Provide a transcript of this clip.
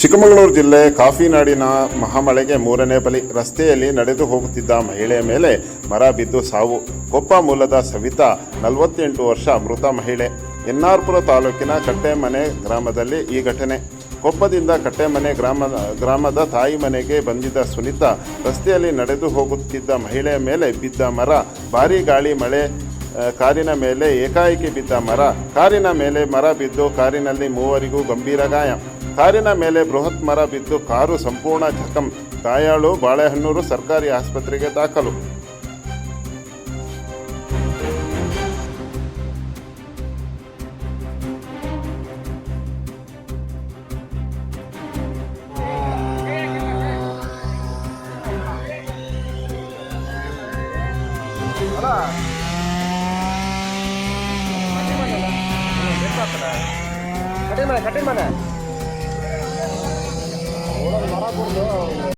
ಚಿಕ್ಕಮಗಳೂರು ಜಿಲ್ಲೆ ಕಾಫಿನಾಡಿನ ಮಹಾಮಳೆಗೆ ಮೂರನೇ ಬಲಿ ರಸ್ತೆಯಲ್ಲಿ ನಡೆದು ಹೋಗುತ್ತಿದ್ದ ಮಹಿಳೆಯ ಮೇಲೆ ಮರ ಬಿದ್ದು ಸಾವು. ಕೊಪ್ಪ ಮೂಲದ ಸವಿತಾ, ನಲವತ್ತೆಂಟು ವರ್ಷ ಮೃತ ಮಹಿಳೆ. ಎನ್ನಾರ್ಪುರ ತಾಲೂಕಿನ ಕಟ್ಟೆಮನೆ ಗ್ರಾಮದಲ್ಲಿ ಈ ಘಟನೆ. ಕೊಪ್ಪದಿಂದ ಕಟ್ಟೆಮನೆ ಗ್ರಾಮ, ಗ್ರಾಮದ ತಾಯಿ ಮನೆಗೆ ಬಂದಿದ್ದ ಸುನೀತಾ ರಸ್ತೆಯಲ್ಲಿ ನಡೆದು ಹೋಗುತ್ತಿದ್ದ ಮಹಿಳೆಯ ಮೇಲೆ ಬಿದ್ದ ಮರ. ಭಾರೀ ಗಾಳಿ, ಮಳೆ ಕಾರಿನ ಮೇಲೆ ಏಕಾಏಕಿ ಬಿದ್ದ ಮರ. ಕಾರಿನ ಮೇಲೆ ಮರ ಬಿದ್ದು ಕಾರಿನಲ್ಲಿ ಮೂವರಿಗೂ ಗಂಭೀರ ಗಾಯ. ಕಾರಿನ ಮೇಲೆ ಬೃಹತ್ ಮರ ಬಿದ್ದು ಕಾರು ಸಂಪೂರ್ಣ ಜಖಂ. ಗಾಯಾಳು ಬಾಳೆಹನ್ನೂರು ಸರ್ಕಾರಿ ಆಸ್ಪತ್ರೆಗೆ ದಾಖಲು. Pablo não.